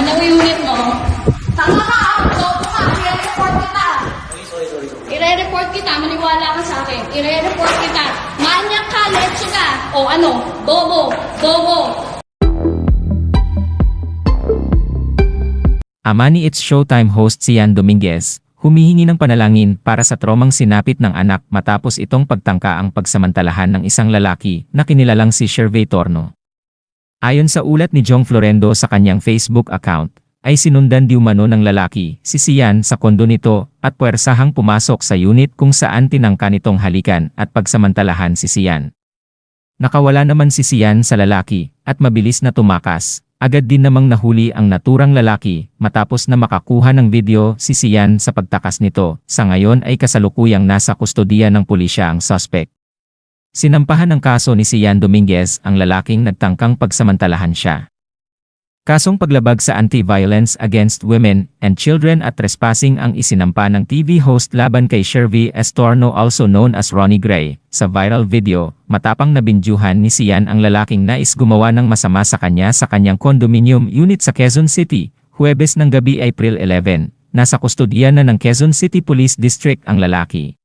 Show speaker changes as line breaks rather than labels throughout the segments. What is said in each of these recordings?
Ano unit mo? Tama ka! Bobo ka! I-report kita! I-report kita, maniwala ka sa akin. I-report kita. Manyak ka, leche ka. O ano? Bobo. Bobo.
Ama ni It's Showtime host si Yan Dominguez, humihingi ng panalangin para sa tromang sinapit ng anak matapos itong pagtangka ang pagsamantalahan ng isang lalaki na kinilalang si Shervey Torno. Ayon sa ulat ni Jong Florendo sa kanyang Facebook account, ay sinundan di umano ng lalaki si Sian sa kondo nito at puwersahang pumasok sa unit kung saan tinangka nitong halikan at pagsamantalahan si Sian. Nakawala naman si Sian sa lalaki at mabilis na tumakas. Agad din namang nahuli ang naturang lalaki matapos na makakuha ng video si Sian sa pagtakas nito. Sa ngayon ay kasalukuyang nasa kustodiya ng pulisya ang suspect. Sinampahan ng kaso ni Sian Dominguez ang lalaking nagtangkang pagsamantalahan siya. Kasong paglabag sa Anti-Violence Against Women and Children at Trespassing ang isinampa ng TV host laban kay Shervy Estorno also known as Ronnie Gray. Sa viral video, matapang nabindyuhan ni Sian ang lalaking nais gumawa ng masama sa kanya sa kanyang condominium unit sa Quezon City, Huwebes ng gabi April 11. Nasa kustodiya na ng Quezon City Police District ang lalaki.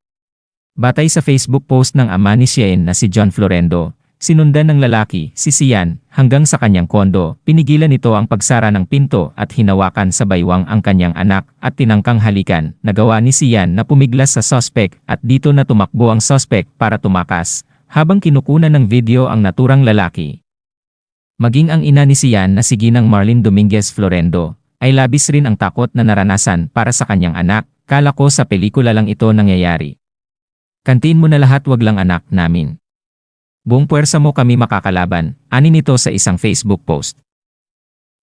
Batay sa Facebook post ng ama ni Sian na si John Florendo, Sinundan ng lalaki, si Sian, hanggang sa kanyang kondo, pinigilan nito ang pagsara ng pinto at hinawakan sa baywang ang kanyang anak at tinangkang halikan. Nagawa ni Sian na pumiglas sa sospek at dito na tumakbo ang sospek para tumakas, habang kinukunan ng video ang naturang lalaki. Maging ang ina ni Sian na si Ginang Marlene Dominguez Florendo, ay labis rin ang takot na naranasan para sa kanyang anak, kala ko sa pelikula lang ito nangyayari. Kantiin mo na lahat wag lang anak namin. Buong puwersa mo kami makakalaban, ani nito sa isang Facebook post.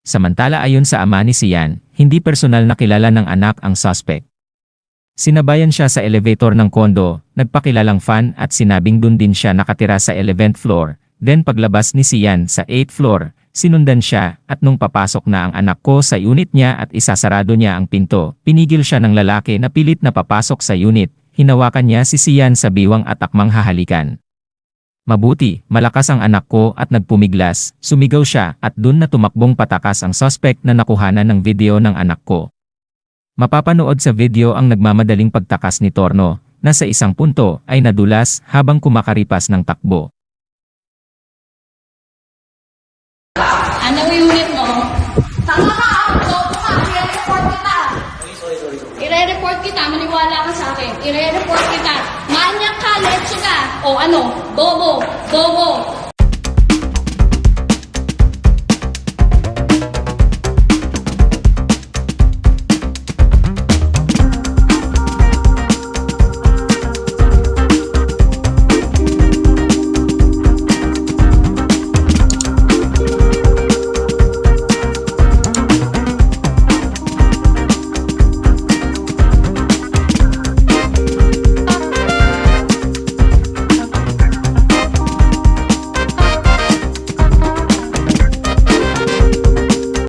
Samantala ayon sa ama ni Sian, hindi personal na kilala ng anak ang suspect. Sinabayan siya sa elevator ng kondo, nagpakilalang fan at sinabing dun din siya nakatira sa 11th floor, then paglabas ni Sian sa 8th floor, sinundan siya at nung papasok na ang anak ko sa unit niya at isasarado niya ang pinto, pinigil siya ng lalaki na pilit na papasok sa unit, hinawakan niya si Sian sa biwang at akmang hahalikan. Mabuti, malakas ang anak ko at nagpumiglas, sumigaw siya at dun na tumakbong patakas ang suspect na nakuhanan ng video ng anak ko. Mapapanood sa video ang nagmamadaling pagtakas ni Torno, na sa isang punto ay nadulas habang kumakaripas ng takbo.
Ano unit mo? Tama ka! Bobo ka! I-report kita!
Sorry, sorry, sorry. sorry.
I-report kita, maniwala I-report kita. Manyak ka, leche ka. O ano? Bobo. Bobo.